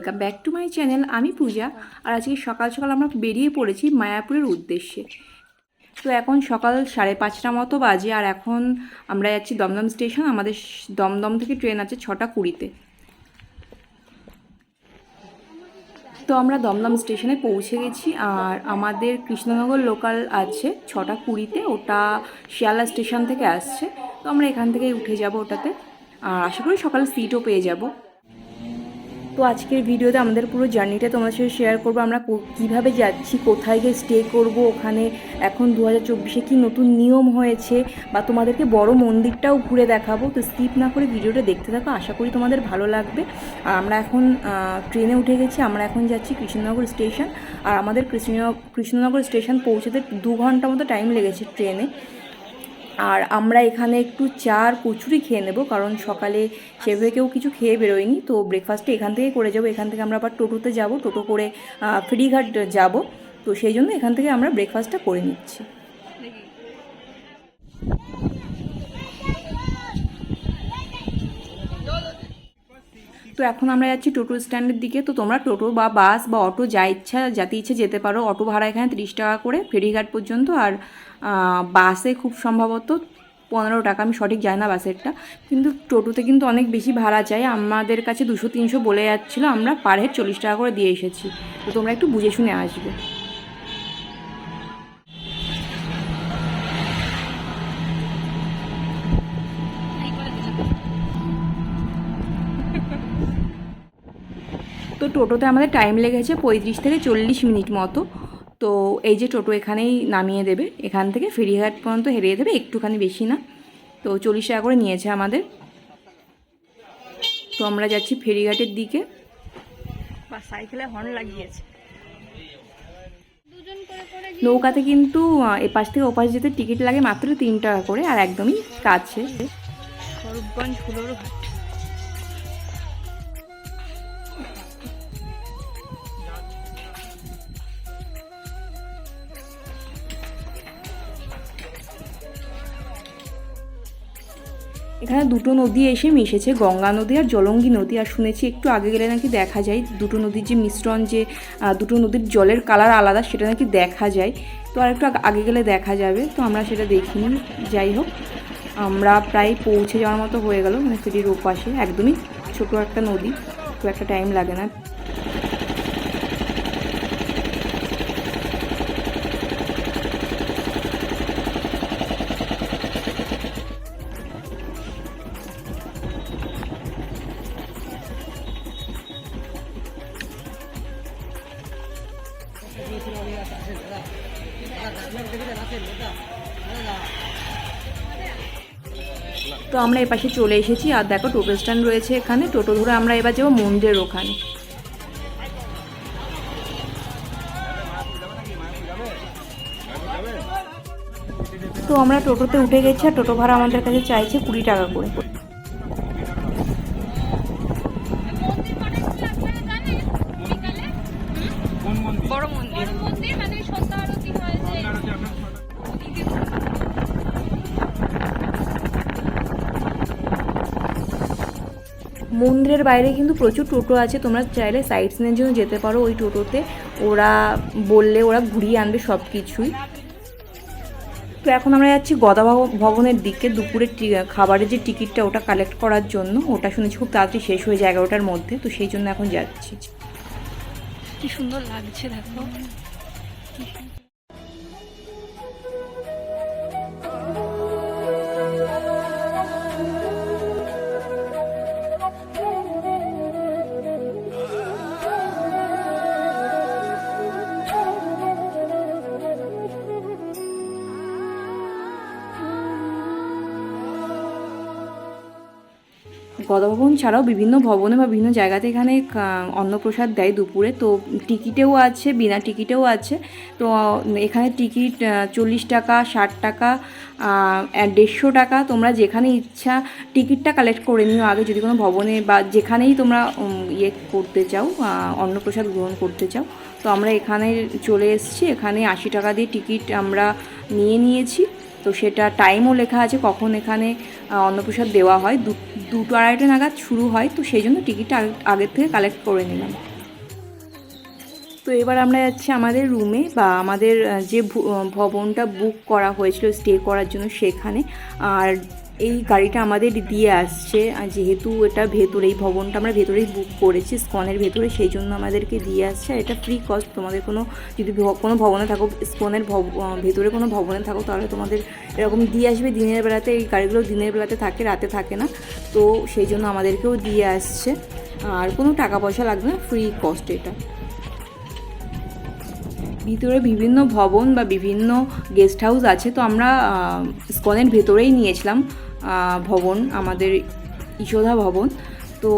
Welcome back to my channel আমি পূজা, আর আজকে সকাল সকাল আমরা বেরিয়ে পড়েছি মায়াপুরের উদ্দেশ্যে। তো এখন সকাল সাড়ে পাঁচটা মতো বাজে, আর এখন আমরা যাচ্ছি দমদম স্টেশন। আমাদের দমদম থেকে ট্রেন আছে ছটা কুড়িতে। তো আমরা দমদম স্টেশনে পৌঁছে গেছি, আর আমাদের কৃষ্ণনগর লোকাল আছে ছটা কুড়িতে। ওটা শিয়ালদা স্টেশন থেকে আসছে। তো আমরা এখান থেকে উঠে যাব ওটাতে। আর আশা করি সকালে সিটও পেয়ে যাব। তো আজকের ভিডিওতে আমাদের পুরো জার্নিটা তোমাদের সাথে শেয়ার করব। আমরা কীভাবে যাচ্ছি, কোথায় গিয়ে স্টে করব, ওখানে এখন দু হাজার চব্বিশে কী নতুন নিয়ম হয়েছে বা তোমাদেরকে বড় মন্দিরটাও ঘুরে দেখাবো। তো স্কিপ না করে ভিডিওটা দেখতে থাকো, আশা করি তোমাদের ভালো লাগবে। আর আমরা এখন ট্রেনে উঠে গেছি, আমরা এখন যাচ্ছি কৃষ্ণনগর স্টেশন আর আমাদের কৃষ্ণ কৃষ্ণনগর স্টেশন পৌঁছতে দু ঘণ্টা মতো টাইম লেগেছে ট্রেনে আর আমরা এখানে একটু চা আর কচুরি খেয়ে নেব, কারণ সকালে সেভাবে কেউ কিছু খেয়ে বেরোয়নি। তো ব্রেকফাস্টটা এখান থেকে করে যাব। এখান থেকে আমরা আবার টোটোতে যাব। টোটো করে ফেরিঘাট যাব। তো সেই জন্য এখান থেকে আমরা ব্রেকফাস্টটা করে নিচ্ছি। তো এখন আমরা যাচ্ছি টোটো স্ট্যান্ডের দিকে। তো তোমরা টোটো বা বাস বা অটো যা ইচ্ছা, যাতে ইচ্ছে যেতে পারো, অটো ভাড়া এখানে তিরিশ টাকা করে, ফেরিঘাট পর্যন্ত। আর বাসে খুব সম্ভবত পনেরো টাকা, আমি সঠিক জানি না বাসেরটা, কিন্তু টোটোতে কিন্তু অনেক বেশি ভাড়া চাই আমাদের কাছে দুশো, তিনশো বলে যাচ্ছিল, আমরা পার হেড চল্লিশ টাকা করে দিয়ে এসেছি। তো তোমরা একটু বুঝে শুনে আসবে। তো টোটোতে আমাদের টাইম লেগেছে পঁয়ত্রিশ থেকে চল্লিশ মিনিট মতো। তো এই যে টোটো এখানেই নামিয়ে দেবে এখান থেকে ফেরিঘাট পর্যন্ত হেরিয়ে দেবে একটুখানি বেশি না। তো চল্লিশ টাকা করে নিয়েছে আমাদের। তো আমরা যাচ্ছি ফেরিঘাটের দিকে। বা সাইকেলে হর্ন লাগিয়েছে। নৌকাতে কিন্তু এপাশ থেকে ওপাশ যেতে টিকিট লাগে মাত্র তিন টাকা করে আর একদমই কাছে। স্বরূপগঞ্জ এখানে দুটো নদী এসে মিশেছে, গঙ্গা নদী আর জলঙ্গি নদী। আর শুনেছি একটু আগে গেলে নাকি দেখা যায়, দুটো নদীর যে মিশ্রণ যে দুটো নদীর জলের কালার আলাদা, সেটা নাকি দেখা যায়। তো আর একটু আগে গেলে দেখা যাবে, তো আমরা সেটা দেখিনি যাই হোক, আমরা প্রায় পৌঁছে যাওয়ার মতো হয়ে গেল মানে সেটির ওপাশে। একদমই ছোটো একটা নদী, খুব একটা টাইম লাগে না। তো আমরা এপাশে চলে এসেছি আর দেখো টোটো স্ট্যান্ড রয়েছে এখানে। টোটো ধরে আমরা এবার যাব মন্দিরের ওখানে। তো আমরা টোটোতে উঠে গেছি আর টোটো ভাড়া আমাদের কাছে চাইছে কুড়ি টাকা করে। মন্দির। মানে আরতি হয় যে মন্দিরের বাইরে কিন্তু প্রচুর টোটো আছে। তোমরা চাইলে সাইড সিনের জন্য যেতে পারো ওই টোটোতে। ওরা বললে ওরা ঘুরিয়ে আনবে সব কিছুই তো এখন আমরা যাচ্ছি গদা ভবনের দিকে। দুপুরের খাবারের যে টিকিটটা ওটা কালেক্ট করার জন্য। ওটা শুনেছি খুব তাড়াতাড়ি শেষ হয়ে যায় এগারোটার মধ্যে। তো সেই জন্য এখন যাচ্ছি। কি সুন্দর লাগছে দেখো। গদভবন ছাড়াও বিভিন্ন ভবনে বা বিভিন্ন জায়গাতে এখানে অন্নপ্রসাদ দেয় দুপুরে। তো টিকিটেও আছে, বিনা টিকিটেও আছে। তো এখানে টিকিট চল্লিশ টাকা, ষাট টাকা দেড়শো টাকা। তোমরা যেখানে ইচ্ছা টিকিটটা কালেক্ট করে নিও। আগে যদি কোনো ভবনে বা যেখানেই তোমরা ইয়ে করতে চাও অন্নপ্রসাদ গ্রহণ করতে চাও, তো আমরা এখানে চলে এসেছি। এখানে আশি টাকা দিয়ে টিকিট আমরা নিয়ে নিয়েছি। তো সেটা টাইমও লেখা আছে, কখন এখানে অন্নপ্রসাদ দেওয়া হয়। দু- দুটো আড়াইটা নাগাদ শুরু হয়, তো সেই জন্য টিকিটটা আগে- আগের থেকে কালেক্ট করে নিলাম। তো এবার আমরা যাচ্ছি আমাদের রুমে বা আমাদের যে ভবনটা বুক করা হয়েছিল স্টে করার জন্য সেখানে। আর এই গাড়িটা আমাদের দিয়ে আসছে, আর যেহেতু এটা ভেতরে এই ভবনটা আমরা ভেতরেই বুক করেছি, স্কনের ভেতরে, সেই জন্য আমাদেরকে দিয়ে আসছে। আর এটা ফ্রি কস্ট তোমাদের কোনো, যদি কোনো ভবনে থাকো, স্কনের ভেতরে কোনো ভবনে থাকো, তাহলে তোমাদের এরকম দিয়ে আসবে দিনের বেলাতে, এই গাড়িগুলো দিনের বেলাতে থাকে, রাতে থাকে না। তো সেই জন্য আমাদেরকেও দিয়ে আসছে। আর কোনো টাকা পয়সা লাগবে না ফ্রি কস্ট এটা। ভিতরে বিভিন্ন ভবন বা বিভিন্ন গেস্ট হাউস আছে, তো আমরা স্কনের ভেতরেই নিয়েছিলাম ভবন, আমাদের ইশোধা ভবন। তো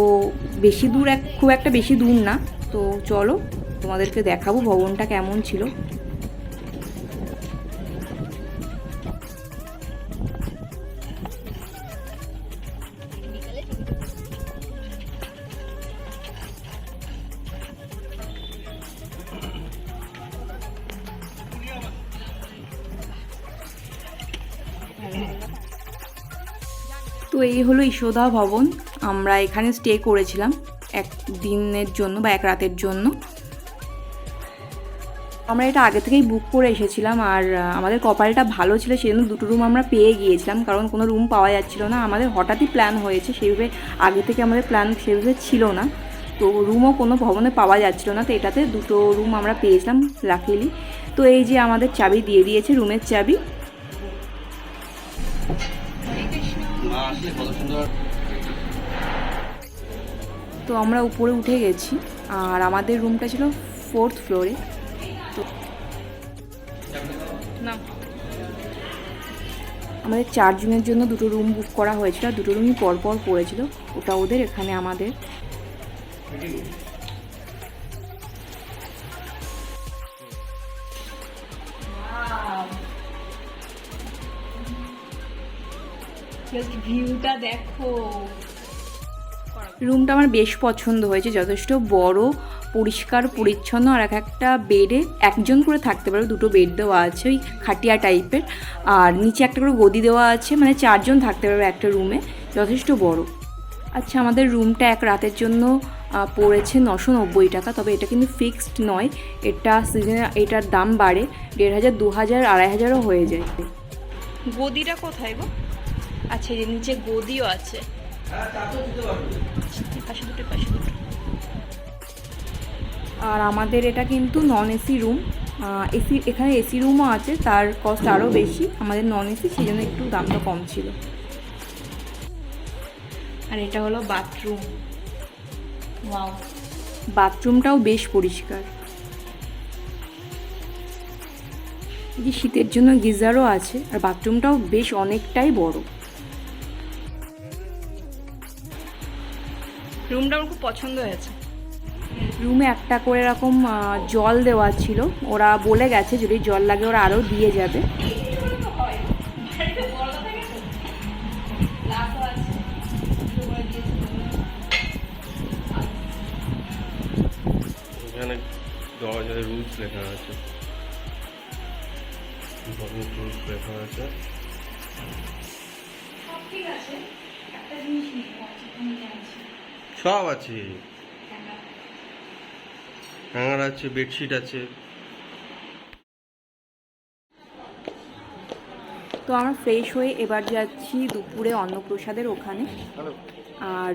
বেশি দূর এক, খুব একটা বেশি দূর না। তো চলো তোমাদেরকে দেখাবো ভবনটা কেমন ছিল। এই হলো ইশোদা ভবন। আমরা এখানে স্টে করেছিলাম এক দিনের জন্য বা এক রাতের জন্য। আমরা এটা আগে থেকেই বুক করে এসেছিলাম আর আমাদের কপালটা ভালো ছিল সেই জন্য দুটো রুম আমরা পেয়ে গিয়েছিলাম। কারণ কোনো রুম পাওয়া যাচ্ছিল না। আমাদের হঠাৎই প্ল্যান হয়েছে সেইভাবে আগে থেকে আমাদের প্ল্যান সেভাবে ছিল না। তো রুমও কোনো ভবনে পাওয়া যাচ্ছিল না, তো এটাতে দুটো রুম আমরা পেয়েছিলাম লাকিলি তো এই যে আমাদের চাবি দিয়ে দিয়েছে রুমের চাবি। তো আমরা উপরে উঠে গেছি আর আমাদের রুমটা ছিল ফোর্থ ফ্লোরে তো আমাদের চারজনের জন্য দুটো রুম বুক করা হয়েছিল দুটো রুমই পরপর পড়েছিল। ওটা ওদের এখানে আমাদের। ভিউটা দেখো। রুমটা আমার বেশ পছন্দ হয়েছে যথেষ্ট বড় পরিষ্কার পরিচ্ছন্ন আর এক একটা বেডে একজন করে থাকতে পারবে দুটো বেড দেওয়া আছে ওই খাটিয়া টাইপের আর নিচে একটা করে গদি দেওয়া আছে মানে চারজন থাকতে পারবে একটা রুমে যথেষ্ট বড়। আচ্ছা আমাদের রুমটা এক রাতের জন্য পড়েছে নশো নব্বই টাকা তবে এটা কিন্তু ফিক্সড নয় এটা সিজনে এটার দাম বাড়ে দেড় হাজার দু হাজার আড়াই হাজারও হয়ে যায়। গদিটা কোথায় গো? আচ্ছা এই যে নিচে গদিও আছে। পাশে দুটো পাশে দুটো। আর আমাদের এটা কিন্তু নন এসি রুম এসি এখানে এসি রুমও আছে তার কস্ট আরও বেশি। আমাদের নন এসি সেই জন্য একটু দামটা কম ছিল। আর এটা হলো বাথরুম ওয়াও বাথরুমটাও বেশ পরিষ্কার। এই যে শীতের জন্য গিজারও আছে আর বাথরুমটাও বেশ অনেকটাই বড়। রুমটা আমার খুব পছন্দ হয়েছে। রুমে একটা করে এরকম জল দেওয়া ছিল। ওরা বলে গেছে যদি জল লাগে ওরা আরও দিয়ে যাবে। এখানে দরজায় রুলস লেখা আছে। রুলস লেখা আছে। সব আছে। হ্যাঙ্গার আছে বেডশিট আছে। তো আমরা ফ্রেশ হয়ে এবার যাচ্ছি দুপুরে অন্নপ্রসাদের ওখানে। আর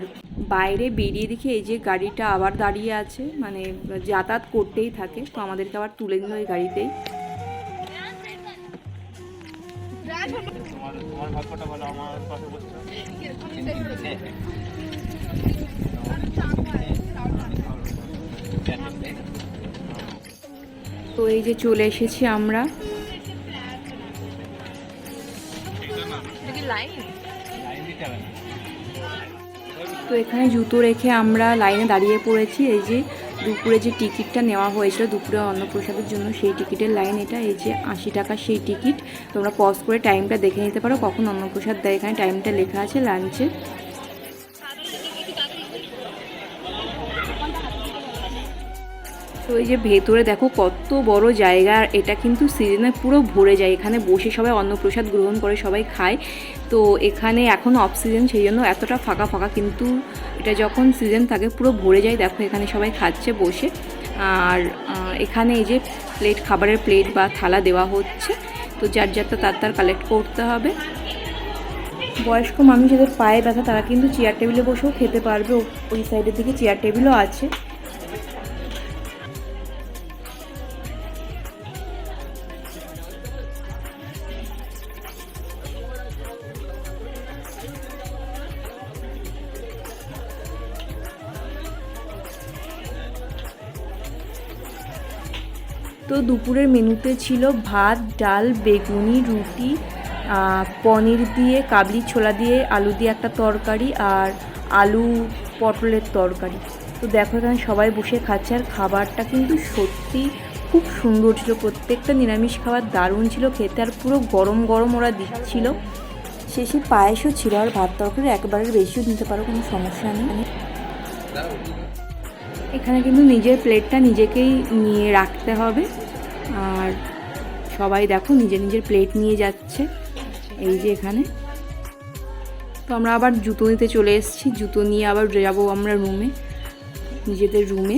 বাইরে বেরিয়ে দেখি এই যে গাড়িটা আবার দাঁড়িয়ে আছে মানে যাতায়াত করতেই থাকে তো আমাদেরকে আবার তুলে নিল ওই গাড়িতেই তো এই যে চলে এসেছি আমরা। তো এখানে জুতো রেখে আমরা লাইনে দাঁড়িয়ে পড়েছি। এই যে দুপুরে যে টিকিটটা নেওয়া হয়েছিল দুপুরে অন্নপ্রসাদের জন্য, সেই টিকিটের লাইন এটা। এই যে আশি টাকা সেই টিকিট। তোমরা পজ করে টাইমটা দেখে নিতে পারো। কখন অন্নপ্রসাদ দেয়? এখানে টাইমটা লেখা আছে লাঞ্চে তো এই যে ভেতরে দেখো কত বড় জায়গা এটা কিন্তু সিজনে পুরো ভরে যায়। এখানে বসে সবাই অন্নপ্রসাদ গ্রহণ করে, সবাই খায়। তো এখানে এখন অফ সিজন সেই জন্য এতটা ফাঁকা ফাঁকা কিন্তু এটা যখন সিজন থাকে পুরো ভরে যায়। দেখো এখানে সবাই খাচ্ছে, বসে। আর এখানে এই যে প্লেট খাবারের প্লেট বা থালা দেওয়া হচ্ছে। তো যার যারটা তার তার কালেক্ট করতে হবে। বয়স্ক মানুষ যাদের পায়ে ব্যথা, তারা কিন্তু চেয়ার টেবিলে বসেও খেতে পারবে। ওই সাইডের দিকে চেয়ার টেবিলও আছে। দুপুরের মেনুতে ছিল ভাত, ডাল, বেগুনি, রুটি পনির দিয়ে কাবলি ছোলা দিয়ে আলু দিয়ে একটা তরকারি আর আলু পটলের তরকারি। তো দেখো এখানে সবাই বসে খাচ্ছে আর খাবারটা কিন্তু সত্যি খুব সুন্দর ছিল। প্রত্যেকটা নিরামিষ খাবার দারুণ ছিল, খেতে আর পুরো গরম গরম ওরা দিচ্ছিল। শেষে পায়েসও ছিল আর ভাত তরকারি একবারের বেশিও নিতে পারো, কোনো সমস্যা নেই। এখানে কিন্তু নিজের প্লেটটা নিজেকেই নিয়ে রাখতে হবে। আর সবাই দেখো নিজের নিজের প্লেট নিয়ে যাচ্ছে। এই যে এখানে। তো আমরা আবার জুতো নিতে চলে এসেছি। জুতো নিয়ে আবার যাব আমরা রুমে নিজেদের রুমে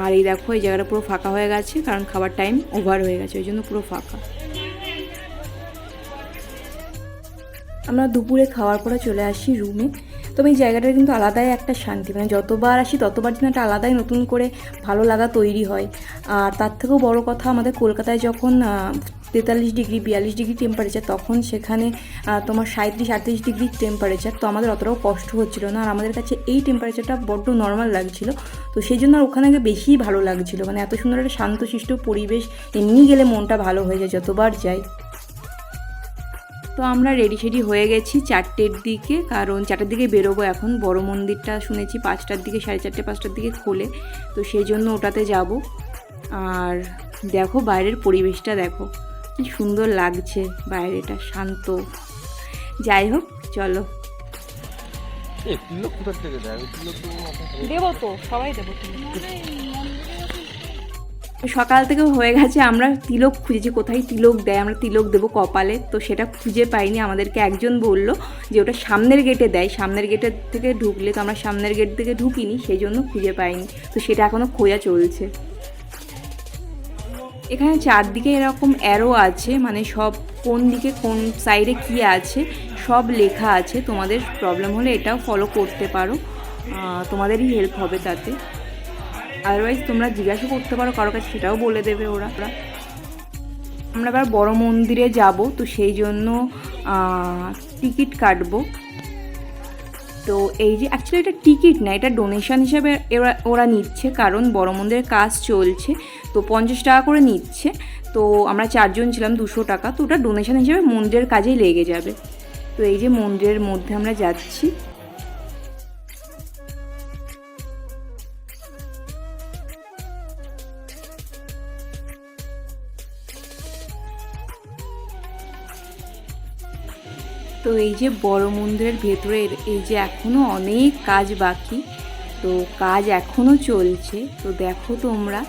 আর এই দেখো, এই জায়গাটা পুরো ফাঁকা হয়ে গেছে, কারণ খাবার টাইম ওভার হয়ে গেছে, ওই জন্য পুরো ফাঁকা। আমরা দুপুরে খাওয়ার পরে চলে আসি রুমে তবে এই জায়গাটার কিন্তু আলাদাই একটা শান্তি। মানে যতবার আসি, ততবার যেন একটা আলাদাই নতুন করে ভালো লাগা তৈরি হয়। আর তার থেকেও বড় কথা, আমাদের কলকাতায় যখন তেতাল্লিশ ডিগ্রি, বিয়াল্লিশ ডিগ্রি টেম্পারেচার তখন সেখানে তোমার সাঁত্রিশ আটত্রিশ ডিগ্রি টেম্পারেচার তো আমাদের অতটাও কষ্ট হচ্ছিল না। আর আমাদের কাছে এই টেম্পারেচারটা বড্ড নর্মাল লাগছিল। তো সেই জন্য আর ওখানে গিয়ে বেশিই ভালো লাগছিল। মানে এত সুন্দর একটা শান্তশিষ্ট পরিবেশ, এমনি গেলে মনটা ভালো হয়ে যায় যতবার যাই। তো আমরা রেডি সেডি হয়ে গেছি চারটের দিকে। কারণ চারটের দিকে বেরোবো এখন। বড় মন্দিরটা শুনেছি পাঁচটার দিকে সাড়ে চারটে পাঁচটার দিকে খোলে। তো সেই জন্য ওটাতে যাব। আর দেখো বাইরের পরিবেশটা দেখো। কি সুন্দর লাগছে বাইরেটা শান্ত। যাই হোক চলো। দেবো তো সবাই দেবো সকাল থেকে হয়ে গেছে, আমরা তিলক খুঁজেছি, কোথায় তিলক দেয়, আমরা তিলক দেবো কপালে, তো সেটা খুঁজে পাইনি, আমাদেরকে একজন বলল যে ওটা সামনের গেটে দেয়, সামনের গেটের থেকে ঢুকলে তো আমরা সামনের গেট থেকে ঢুকিনি, সেই জন্য খুঁজে পাইনি, তো সেটা এখনও খোঁজা চলছে। এখানে চারদিকে এরকম অ্যারো আছে মানে সব কোন দিকে কোন সাইডে কী আছে, সব লেখা আছে, তোমাদের প্রবলেম হলে এটাও ফলো করতে পারো তোমাদেরই হেল্প হবে তাতে। আদারওয়াইজ তোমরা জিজ্ঞাসা করতে পারো কারও কাছে, সেটাও বলে দেবে ওরা। আমরা এবার বড় মন্দিরে যাব, তো সেই জন্য টিকিট কাটবো। তো এই যে অ্যাকচুয়ালি এটা টিকিট না, এটা ডোনেশন হিসাবে এরা, ওরা নিচ্ছে, কারণ বড় মন্দিরের কাজ চলছে, তো পঞ্চাশ টাকা করে নিচ্ছে। তো আমরা চারজন ছিলাম, দুশো টাকা, তো ওটা ডোনেশন হিসেবে মন্দিরের কাজেই লেগে যাবে। তো এই যে মন্দিরের মধ্যে আমরা যাচ্ছি। তো এই যে বড় মন্দিরের ভেতরের এই যে এখনও অনেক কাজ বাকি, তো কাজ এখনও চলছে। তো দেখো তোমরা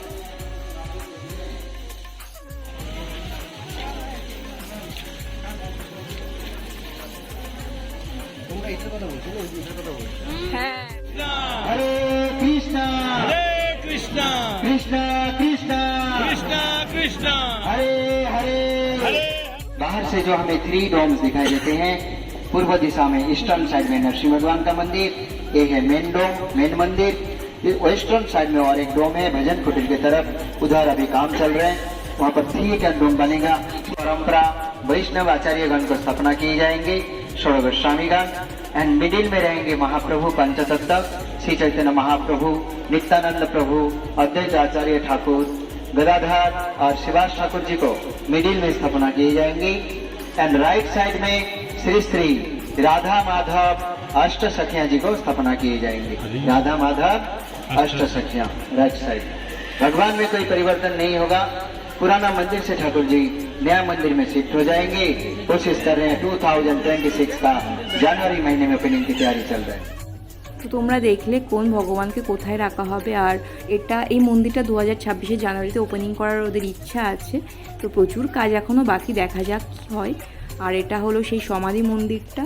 दिखाई देते हैं। पूर्व दिशा में ईस्टर्न साइड में नरसिंह भगवान का मंदिर एक है मेन डोम मेन मंदिर। वेस्टर्न साइड में और एक डोम है, भजन कुटीर की तरफ़। उधर अभी काम चल रहे हैं। वहाँ पर थ्री का डोम बनेगा? परंपरा, वैष्णव आचार्य गण को स्थापना किए जाएँगे षोड़ गोस्वामी गण। एंड मिडिल में रहेंगे महाप्रभु पंचतत्व, श्री चैतन्य महाप्रभु, नित्यानंद प्रभु अद्वैत आचार्य ठाकुर, गदाधर और शिवास ठाकुर जी को मिडिल में स्थापना किए जाएँगे। एंड राइट साइड में श्री श्री राधा माधव अष्ट सखिया जी को स्थापना किए जाएँगे। राधा माधव अष्ट सखिया राइट साइड भगवान में कोई परिवर्तन नहीं होगा। पुराना मंदिर से ठाकुर जी नया मंदिर में शिफ्ट हो जाएँगे। कोशिश कर रहे हैं 2026 का जनवरी महीने में ओपनिंग की तैयारी चल रही है। তো তোমরা দেখলে কোন ভগবানকে কোথায় রাখা হবে আর এটা এই মন্দিরটা দু হাজার ছাব্বিশে জানুয়ারিতে ওপেনিং করার ওদের ইচ্ছা আছে। তো প্রচুর কাজ এখনও বাকি দেখা যাক কী হয়। আর এটা হলো সেই সমাধি মন্দিরটা।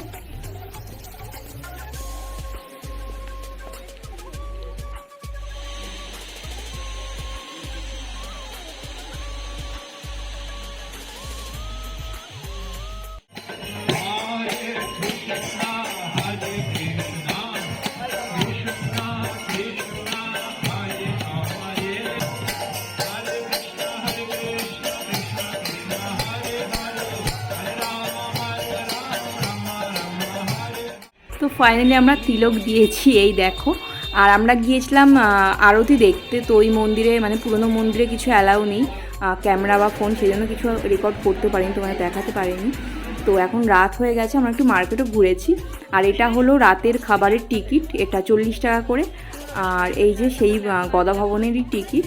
ফাইনালি আমরা তিলক দিয়েছি, এই দেখো। আর আমরা গিয়েছিলাম আরতি দেখতে, তো ওই মন্দিরে মানে পুরনো মন্দিরে কিছু অ্যালাউ নেই। ক্যামেরা বা ফোন সেই জন্য কিছু রেকর্ড করতে পারিনি তোমাদের দেখাতে পারিনি। তো এখন রাত হয়ে গেছে, আমরা একটু মার্কেটও ঘুরেছি। আর এটা হলো রাতের খাবারের টিকিট এটা চল্লিশ টাকা করে। আর এই যে সেই গদা ভবনেরই টিকিট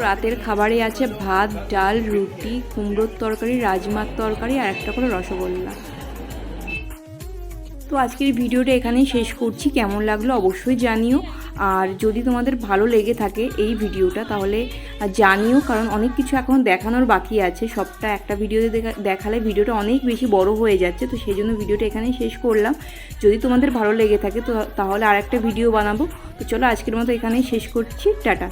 রাতের খাবারে আছে ভাত, ডাল, রুটি, কুমড়োর তরকারি, রাজমার তরকারি আর একটা করে রসগোল্লা। তো আজকের ভিডিওটা এখানেই শেষ করছি। কেমন লাগল অবশ্যই জানিও। আর যদি তোমাদের ভালো লেগে থাকে এই ভিডিওটা, তাহলে জানিও, কারণ অনেক কিছু এখন দেখানোর বাকি আছে। সবটা একটা ভিডিওতে দেখা- দেখালে ভিডিওটা অনেক বেশি বড় হয়ে যাচ্ছে, তো সেই জন্য ভিডিওটা এখানেই শেষ করলাম। যদি তোমাদের ভালো লেগে থাকে, তো তাহলে আর একটা ভিডিও বানাবো। তো চলো আজকের মতো এখানেই শেষ করছি। টাটা।